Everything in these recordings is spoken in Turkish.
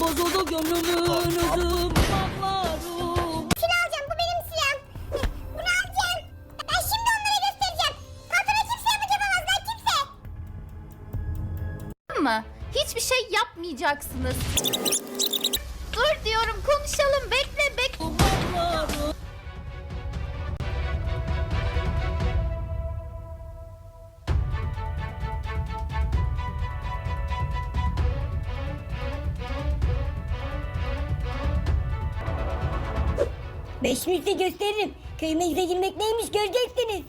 bozuldu gönlümün özüm Bağlarım Şunu alacağım bu benim silahım. Bunu alacağım. Ben şimdi onlara göstereceğim. Patrona kimse yapacak yapamazlar kimse. mı? Hiçbir şey yapmayacaksınız. Dur diyorum konuşalım bekle bekle. Beş yüzde gösteririm. Köyümüze girmek neymiş göreceksiniz.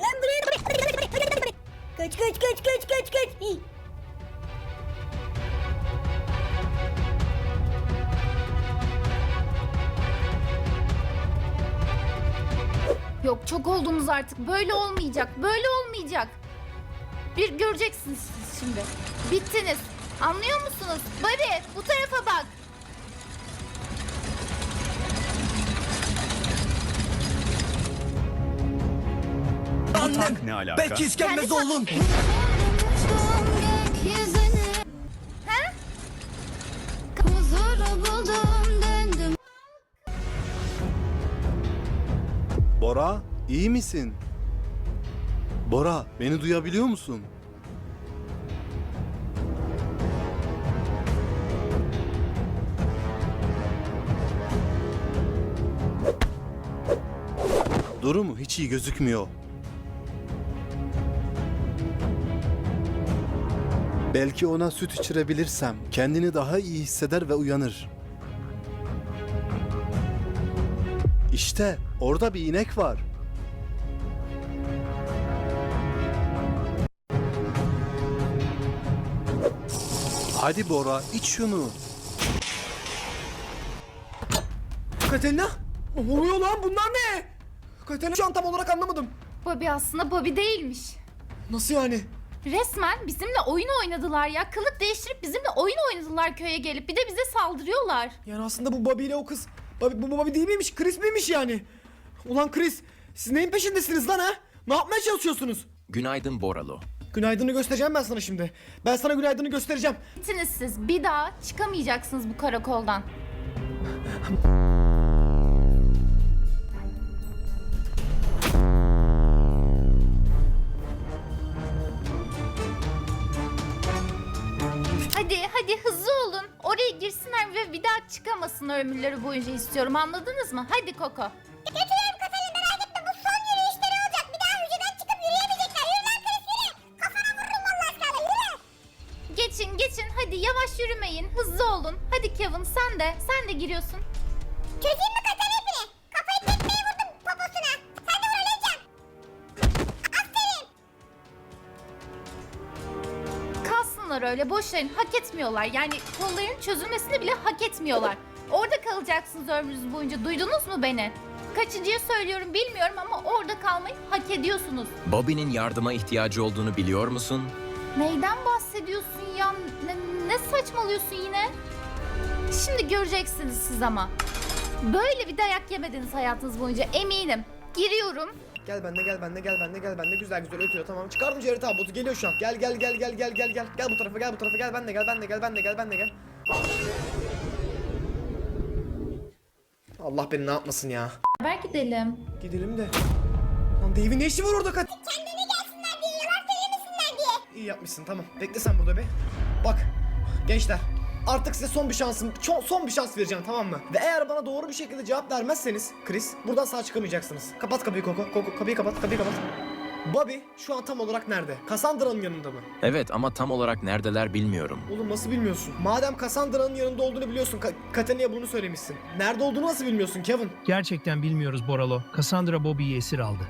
Lan buraya Kaç kaç kaç kaç kaç kaç. Yok çok oldunuz artık böyle olmayacak böyle olmayacak. Bir göreceksiniz siz şimdi. Bittiniz. Anlıyor musunuz? Bari bu tarafa bak. Tank ne alaka? Belki iskemlez oğlum. Ha? Bora, iyi misin? Bora, beni duyabiliyor musun? Durumu hiç iyi gözükmüyor. Belki ona süt içirebilirsem kendini daha iyi hisseder ve uyanır. İşte orada bir inek var. Hadi Bora iç şunu. Katerina? Ne oluyor lan bunlar ne? Katerina şu an tam olarak anlamadım. Bobby aslında Bobby değilmiş. Nasıl yani? Resmen bizimle oyun oynadılar ya. Kılık değiştirip bizimle oyun oynadılar köye gelip. Bir de bize saldırıyorlar. Yani aslında bu Bobby ile o kız. Bobby, bu Bobby değil miymiş? Chris miymiş yani? Ulan Chris siz neyin peşindesiniz lan ha? Ne yapmaya çalışıyorsunuz? Günaydın Boralo. Günaydın'ı göstereceğim ben sana şimdi. Ben sana günaydın'ı göstereceğim. Bittiniz siz. Bir daha çıkamayacaksınız bu karakoldan. girsinler ve bir daha çıkamasınlar ömürleri boyunca istiyorum. Anladınız mı? Hadi Koko. Götürüyorum Katalin merak etme bu son yürüyüşleri olacak. Bir daha hücreden çıkıp yürüyemeyecekler. Yürü lan Chris yürü. Kafana vururum vallahi sana yürü. Geçin geçin hadi yavaş yürümeyin. Hızlı olun. Hadi Kevin sen de. Sen de giriyorsun. Çözeyim mi Katalin Kalsınlar öyle boş verin. Hak etmiyorlar. Yani kolların çözülmesini bile hak etmiyorlar. Orada kalacaksınız ömrünüz boyunca. Duydunuz mu beni? Kaçıncıya söylüyorum bilmiyorum ama orada kalmayı hak ediyorsunuz. Bobby'nin yardıma ihtiyacı olduğunu biliyor musun? Neyden bahsediyorsun ya? Ne, ne saçmalıyorsun yine? Şimdi göreceksiniz siz ama. Böyle bir dayak yemediniz hayatınız boyunca eminim. Giriyorum. Gel bende gel bende gel bende gel bende güzel güzel ötüyor tamam. Çıkardım ciğeri tabutu geliyor şu an. Gel gel gel gel gel gel gel. Gel bu tarafa gel bu tarafa gel bende gel bende gel bende gel bende gel. Allah beni ne yapmasın ya. Haber gidelim. Gidelim de. Lan Dave'in ne işi var orada kat? Kendine gelsinler diye yalan söylemesinler diye. İyi yapmışsın tamam. Bekle sen burada be. Bak gençler artık size son bir şansım ço- son bir şans vereceğim tamam mı? Ve eğer bana doğru bir şekilde cevap vermezseniz Chris buradan sağ çıkamayacaksınız. Kapat kapıyı Koko. Koko kapıyı kapat kapıyı kapat. Bobby şu an tam olarak nerede? Cassandra'nın yanında mı? Evet ama tam olarak neredeler bilmiyorum. Oğlum nasıl bilmiyorsun? Madem Cassandra'nın yanında olduğunu biliyorsun, Ka- Katana'ya bunu söylemişsin. Nerede olduğunu nasıl bilmiyorsun Kevin? Gerçekten bilmiyoruz Boralo. Cassandra Bobby'yi esir aldı.